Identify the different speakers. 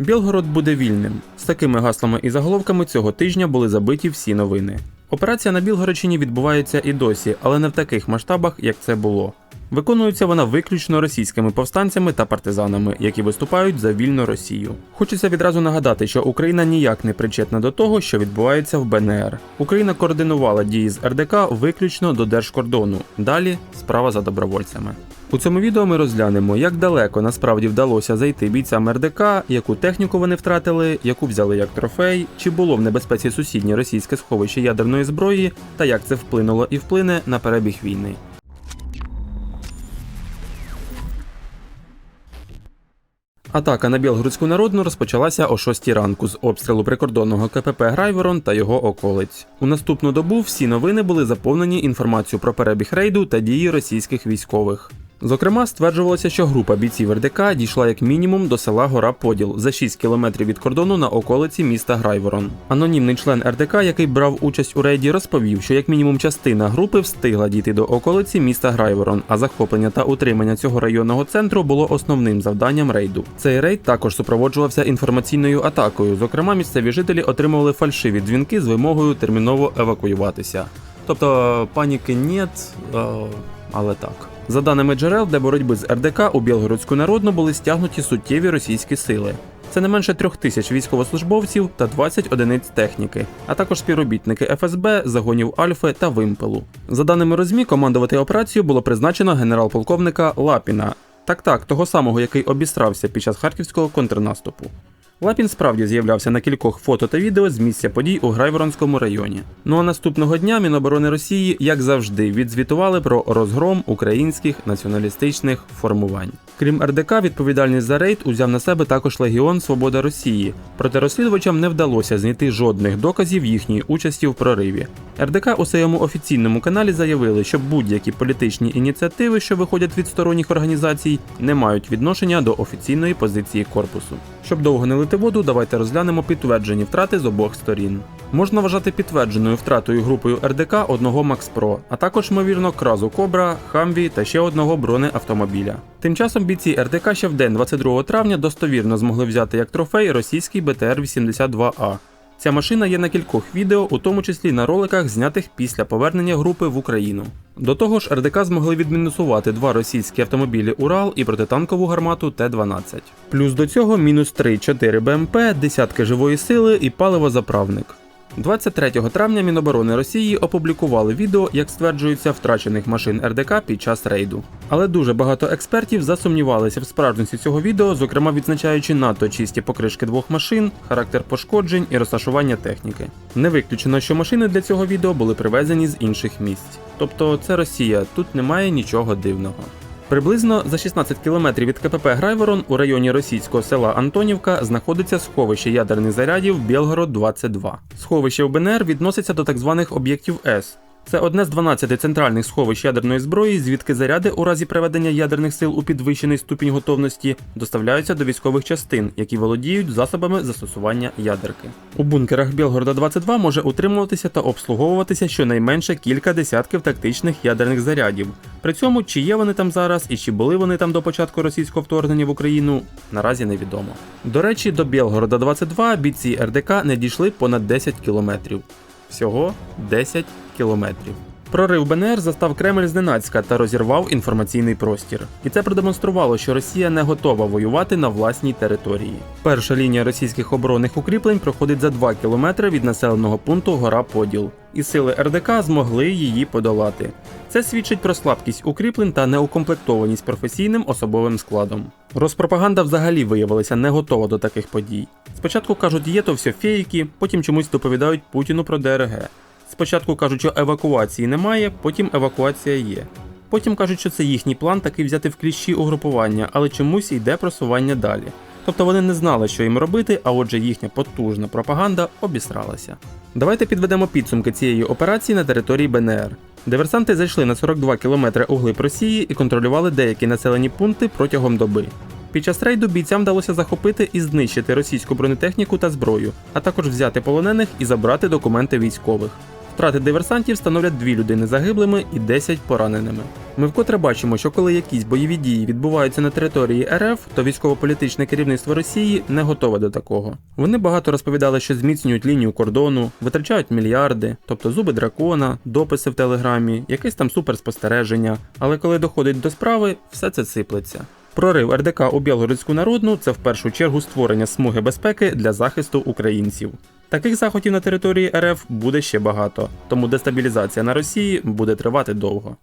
Speaker 1: Білгород буде вільним. З такими гаслами і заголовками цього тижня були забиті всі новини. Операція на Білгородщині відбувається і досі, але не в таких масштабах, як це було. Виконується вона виключно російськими повстанцями та партизанами, які виступають за вільну Росію. Хочеться відразу нагадати, що Україна ніяк не причетна до того, що відбувається в БНР. Україна координувала дії з РДК виключно до держкордону. Далі справа за добровольцями. У цьому відео ми розглянемо, як далеко насправді вдалося зайти бійцям РДК, яку техніку вони втратили, яку взяли як трофей, чи було в небезпеці сусіднє російське сховище ядерної зброї, та як це вплинуло і вплине на перебіг війни. Атака на Білгородську народну розпочалася о 6 ранку з обстрілу прикордонного КПП Грайворон та його околиць. У наступну добу всі новини були заповнені інформацією про перебіг рейду та дії російських військових. Зокрема, стверджувалося, що група бійців РДК дійшла як мінімум до села Гора Поділ за 6 кілометрів від кордону на околиці міста Грайворон. Анонімний член РДК, який брав участь у рейді, розповів, що як мінімум частина групи встигла дійти до околиці міста Грайворон, а захоплення та утримання цього районного центру було основним завданням рейду. Цей рейд також супроводжувався інформаційною атакою. Зокрема, місцеві жителі отримували фальшиві дзвінки з вимогою терміново евакуюватися. Тобто паніки нет, е, але так. За даними джерел, для боротьби з РДК у Білгородську народну були стягнуті суттєві російські сили. Це не менше трьох тисяч військовослужбовців та 20 одиниць техніки, а також співробітники ФСБ, загонів Альфи та Вимпелу. За даними розмі, командувати операцією було призначено генерал-полковника Лапіна. Так так, того самого, який обістрався під час харківського контрнаступу. Лапін справді з'являвся на кількох фото та відео з місця подій у Грайворонському районі. Ну а наступного дня Міноборони Росії, як завжди, відзвітували про розгром українських націоналістичних формувань. Крім РДК, відповідальність за рейд узяв на себе також Легіон Свобода Росії. Проте розслідувачам не вдалося знайти жодних доказів їхньої участі в прориві. РДК у своєму офіційному каналі заявили, що будь-які політичні ініціативи, що виходять від сторонніх організацій, не мають відношення до офіційної позиції корпусу. Щоб довго не лити воду, давайте розглянемо підтверджені втрати з обох сторін. Можна вважати підтвердженою втратою групою РДК одного Макс Про, а також, ймовірно, кразу Кобра, Хамві та ще одного бронеавтомобіля. Тим часом бійці РДК ще в день 22 травня достовірно змогли взяти як трофей російський БТР-82А. Ця машина є на кількох відео, у тому числі на роликах, знятих після повернення групи в Україну. До того ж, РДК змогли відмінусувати два російські автомобілі Урал і протитанкову гармату Т-12. Плюс до цього мінус 3-4 БМП, десятки живої сили і паливозаправник. 23 травня Міноборони Росії опублікували відео, як стверджується, втрачених машин РДК під час рейду. Але дуже багато експертів засумнівалися в справжності цього відео, зокрема відзначаючи надто чисті покришки двох машин, характер пошкоджень і розташування техніки. Не виключено, що машини для цього відео були привезені з інших місць. Тобто це Росія, тут немає нічого дивного. Приблизно за 16 кілометрів від КПП Грайворон у районі російського села Антонівка знаходиться сховище ядерних зарядів Білгород 22. Сховище в БНР відноситься до так званих об'єктів С. Це одне з 12 центральних сховищ ядерної зброї, звідки заряди у разі приведення ядерних сил у підвищений ступінь готовності доставляються до військових частин, які володіють засобами застосування ядерки. У бункерах Білгорода 22 може утримуватися та обслуговуватися щонайменше кілька десятків тактичних ядерних зарядів. При цьому, чи є вони там зараз і чи були вони там до початку російського вторгнення в Україну, наразі невідомо. До речі, до Білгорода 22 бійці РДК не дійшли понад 10 кілометрів. Всього 10 кілометрів. Прорив БНР застав Кремль зненацька та розірвав інформаційний простір. І це продемонструвало, що Росія не готова воювати на власній території. Перша лінія російських оборонних укріплень проходить за 2 кілометри від населеного пункту Гора Поділ, і сили РДК змогли її подолати. Це свідчить про слабкість укріплень та неукомплектованість професійним особовим складом. Розпропаганда взагалі виявилася не готова до таких подій. Спочатку кажуть, є то все фейки, потім чомусь доповідають Путіну про ДРГ. Спочатку кажуть, що евакуації немає, потім евакуація є. Потім кажуть, що це їхній план такий взяти в кліщі угрупування, але чомусь йде просування далі. Тобто вони не знали, що їм робити, а отже їхня потужна пропаганда обісралася. Давайте підведемо підсумки цієї операції на території БНР. Диверсанти зайшли на 42 кілометри у глиб Росії і контролювали деякі населені пункти протягом доби. Під час рейду бійцям вдалося захопити і знищити російську бронетехніку та зброю, а також взяти полонених і забрати документи військових. Втрати диверсантів становлять дві людини загиблими і 10 пораненими. Ми вкотре бачимо, що коли якісь бойові дії відбуваються на території РФ, то військово-політичне керівництво Росії не готове до такого. Вони багато розповідали, що зміцнюють лінію кордону, витрачають мільярди, тобто зуби дракона, дописи в телеграмі, якесь там суперспостереження. Але коли доходить до справи, все це сиплеться. Прорив РДК у Білгородську народну це в першу чергу створення смуги безпеки для захисту українців. Таких заходів на території РФ буде ще багато, тому дестабілізація на Росії буде тривати довго.